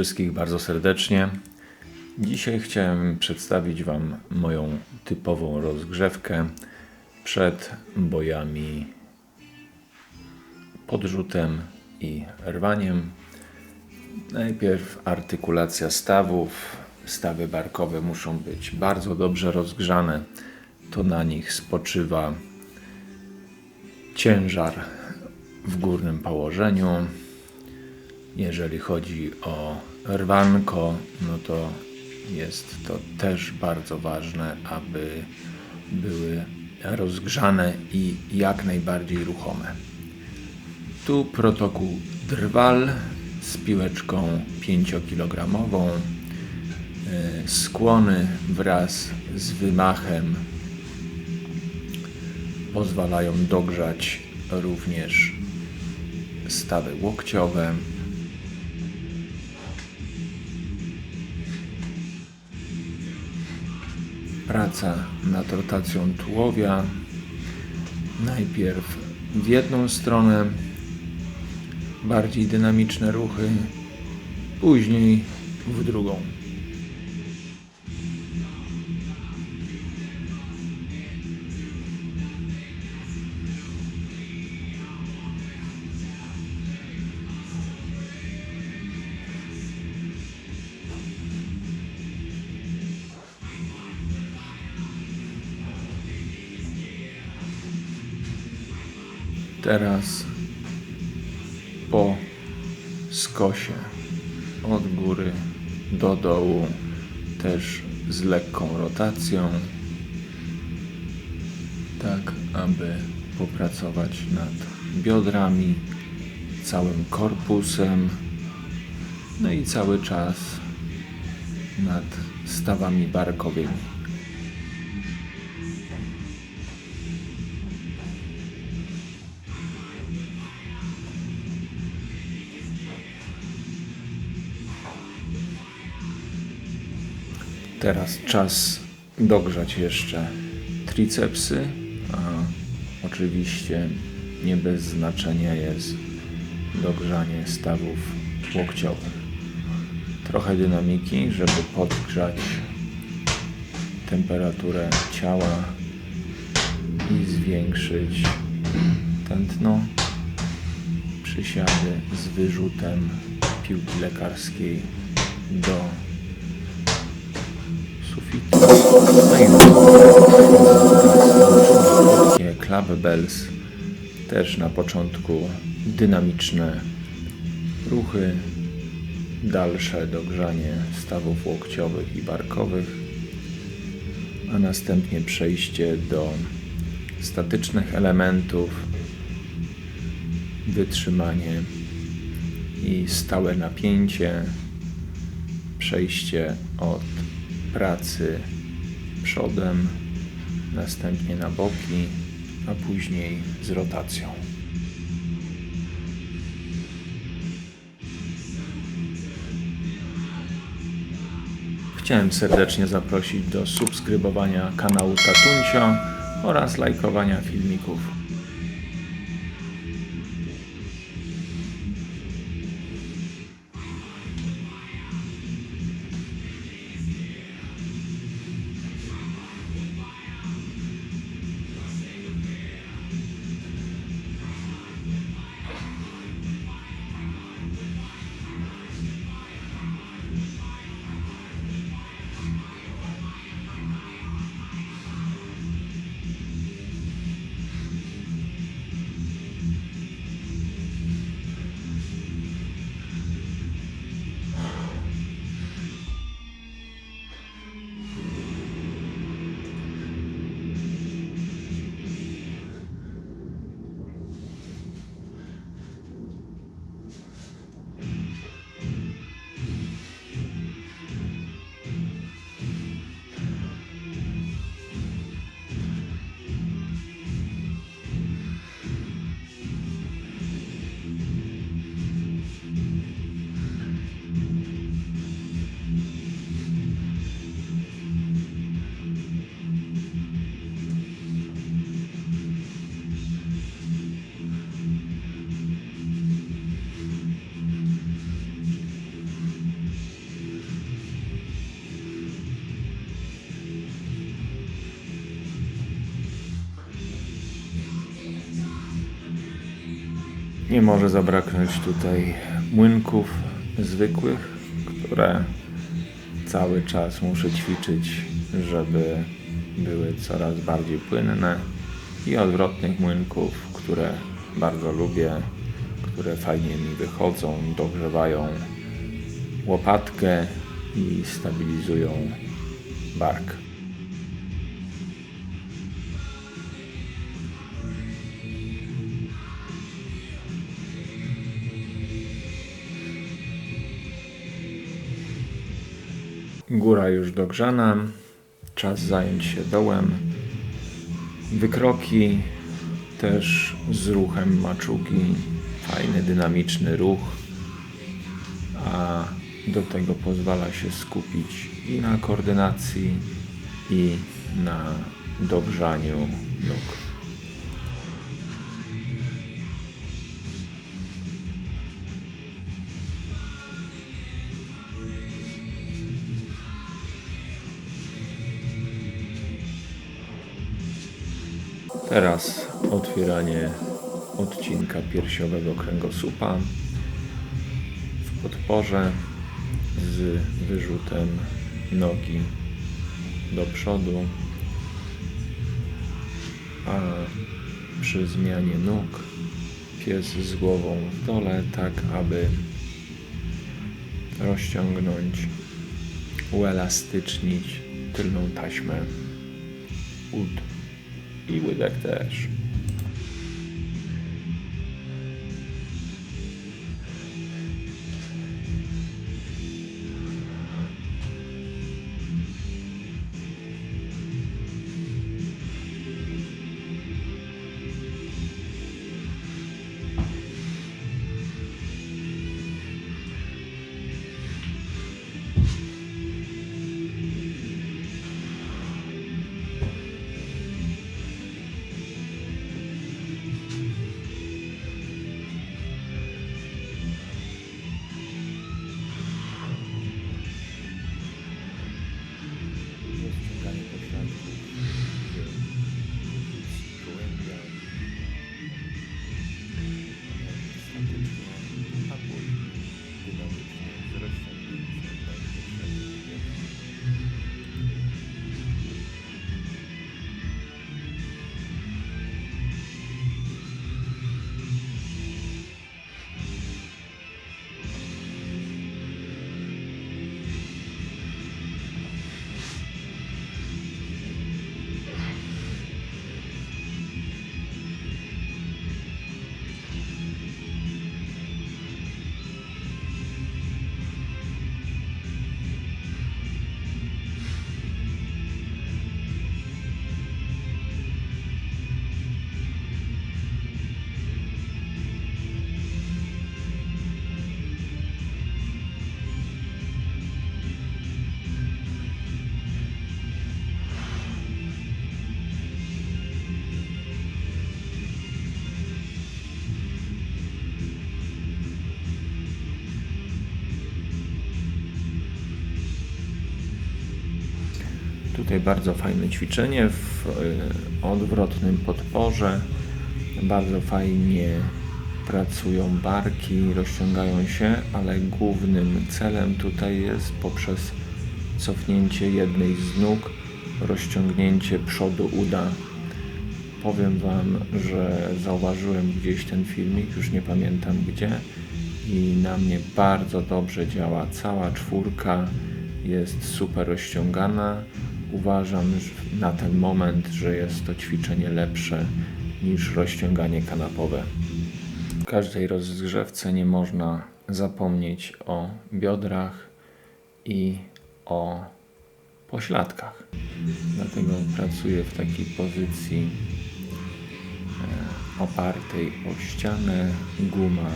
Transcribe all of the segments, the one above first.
Wszystkich bardzo serdecznie. Dzisiaj chciałem przedstawić Wam moją typową rozgrzewkę przed bojami podrzutem i rwaniem. Najpierw artykulacja stawów. Stawy barkowe muszą być bardzo dobrze rozgrzane. To na nich spoczywa ciężar w górnym położeniu. Jeżeli chodzi o rwanko, no to jest to też bardzo ważne, aby były rozgrzane i jak najbardziej ruchome. Tu protokół drwal z piłeczką 5-kilogramową, e, skłony wraz z wymachem pozwalają dogrzać również stawy łokciowe. Praca nad rotacją tułowia. Najpierw w jedną stronę bardziej dynamiczne ruchy, później w drugą. Teraz po skosie od góry do dołu też z lekką rotacją tak aby popracować nad biodrami całym korpusem no i cały czas nad stawami barkowymi Teraz czas dogrzać jeszcze tricepsy, a oczywiście nie bez znaczenia jest dogrzanie stawów łokciowych. Trochę dynamiki, żeby podgrzać temperaturę ciała i zwiększyć tętno. Przysiady z wyrzutem piłki lekarskiej do club bells. Też na początku dynamiczne ruchy, dalsze dogrzanie stawów łokciowych i barkowych, a następnie przejście do statycznych elementów, wytrzymanie i stałe napięcie, przejście od pracy przodem, następnie na boki, a później z rotacją. Chciałem serdecznie zaprosić do subskrybowania kanału Tatuncio oraz lajkowania filmików. Nie może zabraknąć tutaj młynków zwykłych, które cały czas muszę ćwiczyć, żeby były coraz bardziej płynne i odwrotnych młynków, które bardzo lubię, które fajnie mi wychodzą, dogrzewają łopatkę i stabilizują bark. Góra już dogrzana, czas zająć się dołem. Wykroki też z ruchem maczugi, fajny, dynamiczny ruch, a do tego pozwala się skupić i na koordynacji, i na dogrzaniu nóg. Teraz otwieranie odcinka piersiowego kręgosłupa w podporze z wyrzutem nogi do przodu, a przy zmianie nóg pies z głową w dole, tak aby rozciągnąć, uelastycznić tylną taśmę ud i łydek też. Tutaj bardzo fajne ćwiczenie w y, odwrotnym podporze. Bardzo fajnie pracują barki, rozciągają się, ale głównym celem tutaj jest poprzez cofnięcie jednej z nóg, rozciągnięcie przodu uda. Powiem Wam, że zauważyłem gdzieś ten filmik, już nie pamiętam gdzie, i na mnie bardzo dobrze działa. Cała czwórka jest super rozciągana. Uważam na ten moment, że jest to ćwiczenie lepsze niż rozciąganie kanapowe. W każdej rozgrzewce nie można zapomnieć o biodrach i o pośladkach. Dlatego pracuję w takiej pozycji e, opartej o ścianę, guma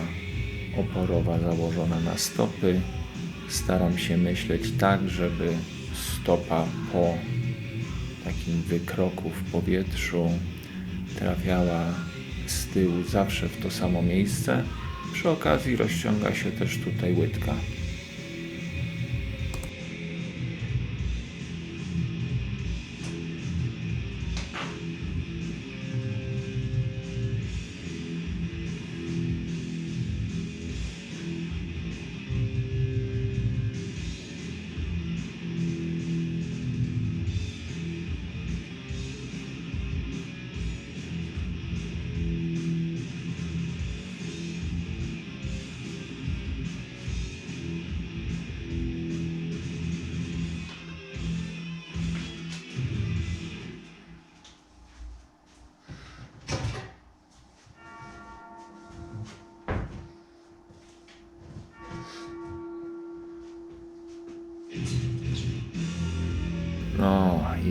oporowa założona na stopy. Staram się myśleć tak, żeby stopa po takim wykroku w powietrzu trafiała z tyłu zawsze w to samo miejsce. Przy okazji rozciąga się też tutaj łydka.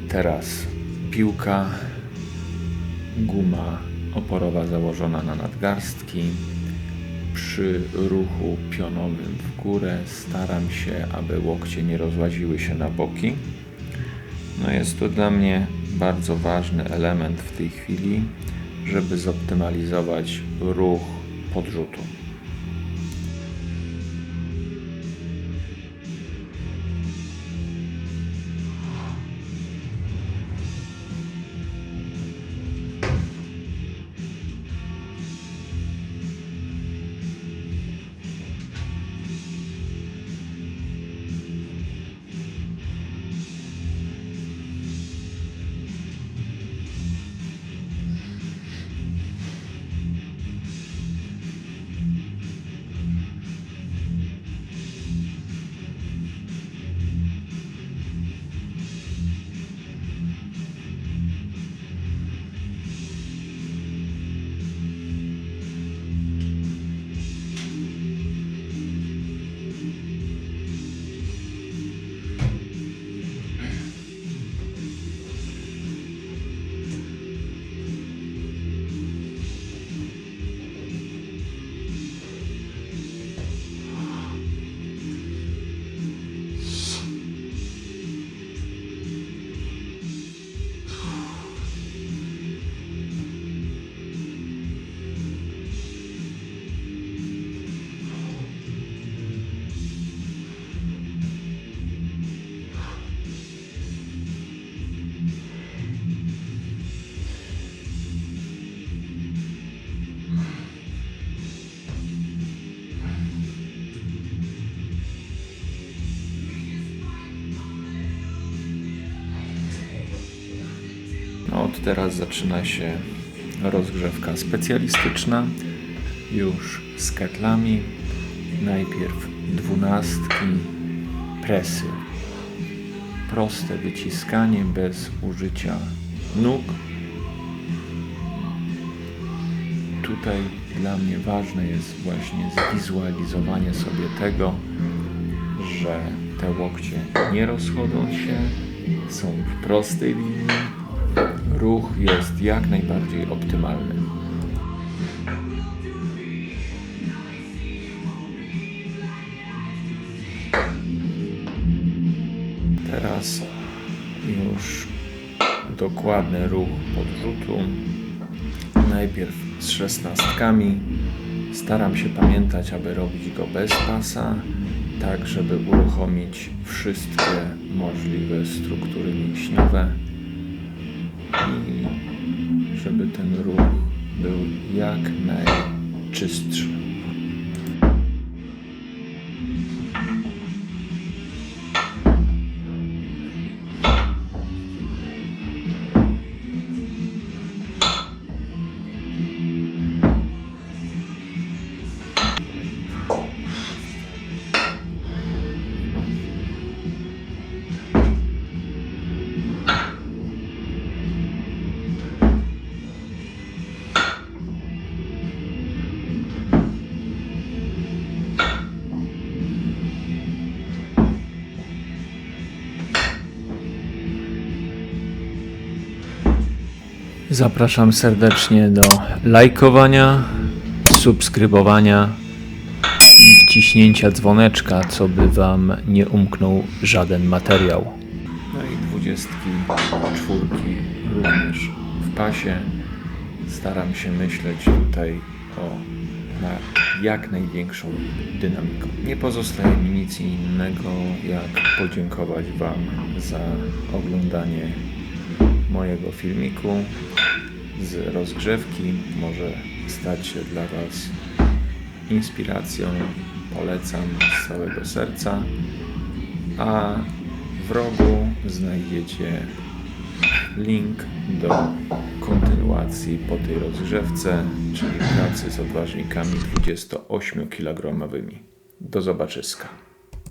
Teraz piłka, guma oporowa założona na nadgarstki. Przy ruchu pionowym w górę staram się, aby łokcie nie rozłaziły się na boki. No jest to dla mnie bardzo ważny element w tej chwili, żeby zoptymalizować ruch podrzutu. Od teraz zaczyna się rozgrzewka specjalistyczna, już z ketlami. Najpierw dwunastki, presy. Proste wyciskanie bez użycia nóg. Tutaj dla mnie ważne jest właśnie zwizualizowanie sobie tego, że te łokcie nie rozchodzą się, są w prostej linii, ruch jest jak najbardziej optymalny. Teraz już dokładny ruch podrzutu. Najpierw z szesnastkami. Staram się pamiętać, aby robić go bez pasa, tak żeby uruchomić wszystkie możliwe struktury mięśniowe żeby ten ruch był jak najczystszy. Zapraszam serdecznie do lajkowania, subskrybowania i wciśnięcia dzwoneczka, co by Wam nie umknął żaden materiał. No i dwudziestki, czwórki również w pasie. Staram się myśleć tutaj o na jak największą dynamiką. Nie pozostaje mi nic innego, jak podziękować Wam za oglądanie mojego filmiku z rozgrzewki. Może stać się dla Was inspiracją. Polecam z całego serca. A w rogu znajdziecie link do kontynuacji po tej rozgrzewce, czyli pracy z odważnikami 28 kg. Do zobaczyska.